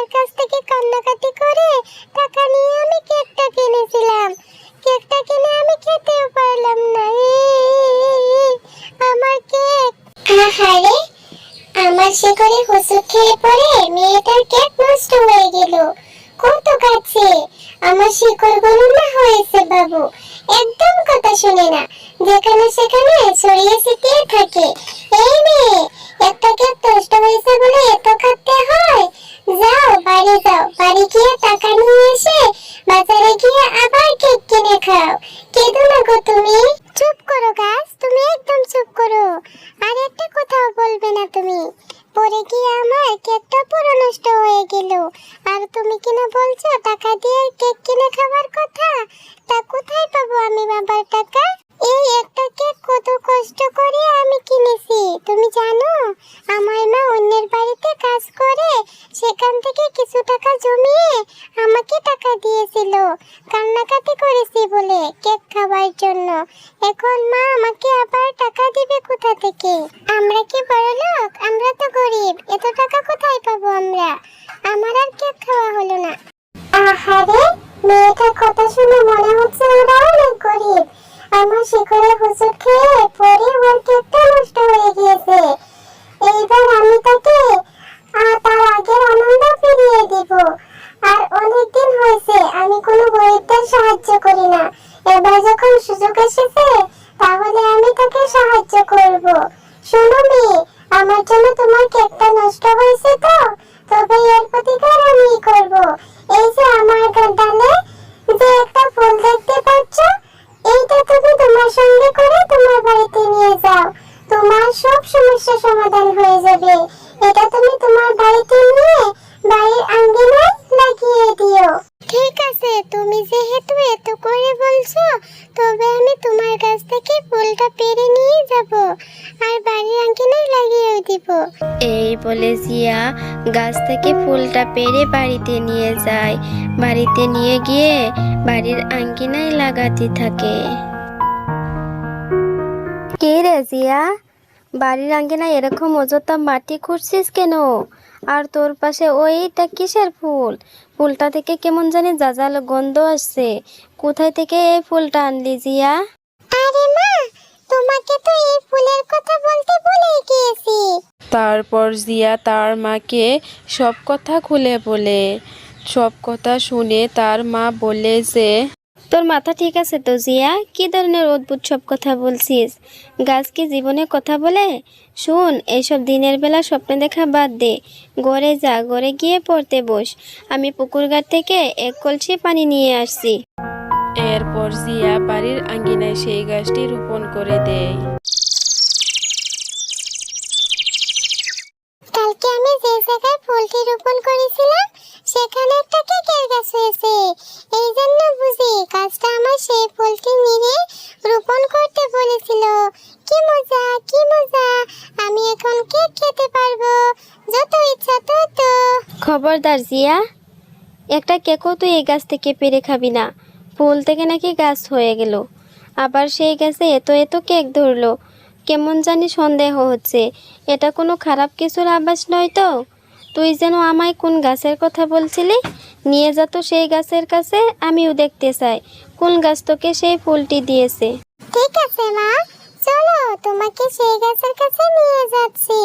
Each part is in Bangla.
করে মায়ের কাছ থেকে কান্নাকাটি করে টাকা নিয়ে আমি কেকটা কিনেছিলাম। কেকটা কিনে আমি খেতেও পারলাম না। আমার কেক। আহারে আমার শিকড়ে হুসুক খেয়ে পড়ে মেয়েটার কেক নষ্ট হয়ে গেল। কত কাছে। আমার শিকড় না হয়েছে, বাবু। একদম কথা শুনে না। যেখানে সেখানে ছড়িয়ে ছিটিয়ে থাকে। এই মেয়ে কেক নষ্ট হয়েছে বলে এত খাটতে হয়? যাও, বাড়ি যাও। বাড়ি গিয়ে টাকা নিয়ে এসে বাজারে গিয়ে আবার কেক কিনে খাও কেঁদো না গো তুমি চুপ করো গাছ তুমি একদম চুপ করো আর একটা কথাও বলবে না তুমি পরে গিয়ে আমার কেকটা পুরো নষ্ট হয়ে গেল আর তুমি কিনা বলছো টাকা দিয়ে কেক কিনে খাবার কথা? তা কোথায় পাবো আমি বাবার টাকা? এই একটা কেক কত কষ্ট করে আমি কিনেছি, তুমি জানো? আমার মা অন্যের বাড়িতে কাজ করে, সেখান থেকে কিছু টাকা জমিয়ে আমাকে টাকা দিয়েছিল। কান্নাকাটি করেছি বলে কেক খাওয়ার জন্য। এখন মা আমাকে আবার টাকা দিবে কোথা থেকে? আমরা কি বড় লোক? আমরা তো গরিব, এত টাকা কোথায় পাবো আমরা? আমার আর কেক খাওয়া হলো না। আহারে মেয়েটার কথা শুনে মনে হচ্ছে ওরা অনেক গরিব। আমার শিকড়ে হুসুট খেয়ে পরে ওর কেকটা নষ্ট হয়ে গিয়েছে। এইবার আমি তাকে তার আগের আনন্দ ফিরিয়ে দিব। আর অনেক দিন হয়েছে, আমি কোনো গরিবদের সাহায্য করি না। এবার যখন সুযোগ এসেছে, তাহলে আমি তাকে সাহায্য করব। শোনো মেয়ে, আমার জন্য তোমার কেকটা নষ্ট হয়েছে তো? তবে এর প্রতিকার আমি করব। এই যে আমার ডালে যে একটা ফুল দেখতে পাচ্ছ, এইটা তুমি তোমার সঙ্গে করে তোমার বাড়িতে নিয়ে যাও। তোমার সব সমস্যা সমাধান হয়ে যাবে। এটা তুমি তোমার বাড়িতে নিয়ে বাড়ির আঙ্গিনায় লাগিয়ে দিও। ঠিক আছে, তুমি যেহেতু এত করে বলছো, তবে আমি তোমার কাছ থেকে ফুলটা পেরে নিয়ে যাব। বাড়ির আঙ্গিনায় লাগিয়েও দিব। এই বলে জিয়া গাছ থেকে ফুলটা পেরে বাড়িতে নিয়ে যায়। বাড়িতে নিয়ে গিয়ে বাড়ির আঙ্গিনায় লাগাতে থাকে। কে রে জিয়া? বাড়ির আঙ্গিনায় এরকম অযথা মাটি খুঁড়ছিস কেন? আর তোর পাশে ওইটা কিসের ফুল? ফুলটা থেকে কেমন জানি জাজালো গন্ধ আসছে। কোথায় থেকে এই ফুলটা আনলি জিয়া? আরে মা তোমাকে তো এই ফুলের কথা বলতে ভুলে গিয়েছি। তারপর জিয়া তার মাকে সব কথা খুলে বলে। সব কথা শুনে তার মা বলে যে তোর মাথা ঠিক আছে তো জিয়া? কি ধরনের অদ্ভুত সব কথা বলছিস? গাছ কি জীবনে কথা বলে? শুন এইসব দিনের বেলা স্বপ্নে দেখা বাদ দে। গড়ে যা গড়ে গিয়ে পড়তে বস। আমি পুকুর ঘাট থেকে এক কলসি পানি নিয়ে আসছি। এরপর জিয়া বাড়ির আঙ্গিনায় সেই গাছটি রোপণ করে দেয়। কালকে আমি যে জায়গায় ফুলটি রোপণ করেছিলাম সেখানে একটা কেকের গাছ হয়েছে। এই জন্য বুঝি গাছটা আমার সেই ফুলটি নিয়ে রোপণ করতে বলেছিল। কি মজা কি মজা আমি এখন কেক খেতে পারব যত ইচ্ছা তত। খবরদার জিয়া একটা কেকও তুই এই গাছ থেকে পেরে খাবি না। ফুল থেকে নাকি গাছ হয়ে গেল। আবার সেই গাছে এত এত কেক ধরলো। কেমন জানি সন্দেহ হচ্ছে। এটা কোনো খারাপ কিছুর আভাস নয় তো? তুই যেন আমায় কোন গাছের কথা বলছিলি? নিয়ে যা তো সেই গাছের কাছে আমিও দেখতে চাই। কোন গাছ তোকে সেই ফুলটি দিয়েছে? ঠিক আছে মা। চলো তোমাকে সেই গাছের কাছে নিয়ে যাচ্ছি।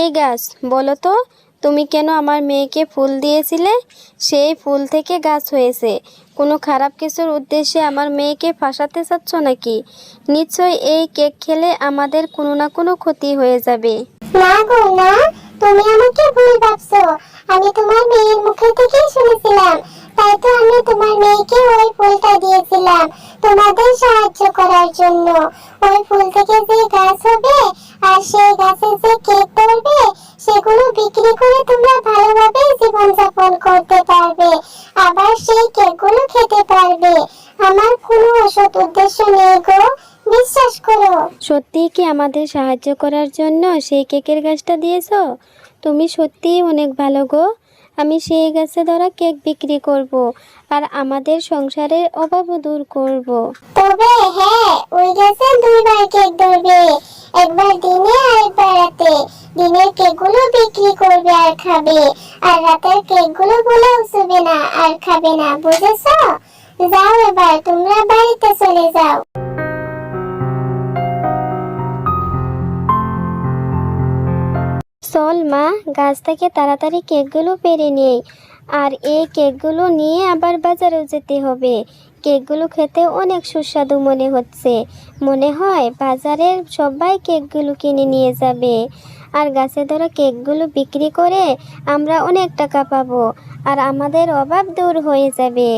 এই গাছ বলো তো তুমি কেন আমার মেয়েকে ফুল দিয়েছিলে? সেই ফুল থেকে গাছ হয়েছে। কোনো খারাপ কিছুর উদ্দেশ্যে আমার মেয়েকে ফাঁসাতে চাচ্ছ নাকি? নিশ্চয় এই কেক খেলে আমাদের কোনো না কোনো ক্ষতি হয়ে যাবে। না তুমি আমাকে ভুল ভাবছ। আমি তোমার মেয়ের মুখে থেকেই শুনেছিলাম। তাই তো আমি তোমার মেয়েকে ওই ফুলটা দিয়েছিলাম তোমাদের সাহায্য করার জন্য। ওই ফুল থেকে যে গাছ হবে আর সেই গাছে যে কেক ধরবে সেগুলো বিক্রি করে তোমরা ভালোভাবে জীবনযাপন করতে পারবে। আবার সেই কেকগুলো খেতে পারবে। আমার কোনো অসৎ উদ্দেশ্য নেই গো, বিশ্বাস করো। সত্যি কি আমাদের সাহায্য করার জন্য সেই কেকের গাছটা দিয়েছ? তুমি সত্যিই অনেক ভালো গো। আমি সেই গাছে ধরা কেক বিক্রি করব আর আমাদের সংসারের অভাবও দূর করব। তবে হ্যাঁ ওই গাছে দুইবার কেক ধরবে। একবার দিনে আর একবার রাতে। দিনের কেকগুলো বিক্রি করবে আর খাবে। আর রাতের কেকগুলো বলেও শুবে না আর খাবে না, বুঝেছ? যাও এবার, তোমরা বাড়িতে চলে যাও। চল মা, গাছ থেকে তাড়াতাড়ি কেকগুলো পেরে নেই। আর এই কেকগুলো নিয়ে আবার বাজারেও যেতে হবে। কেকগুলো খেতে অনেক সুস্বাদু মনে হচ্ছে। মনে হয় বাজারের সবাই কেকগুলো কিনে নিয়ে যাবে। আর গাছে ধরা কেকগুলো বিক্রি করে আমরা অনেক টাকা পাবো। আর আমাদের অভাব দূর হয়ে যাবে।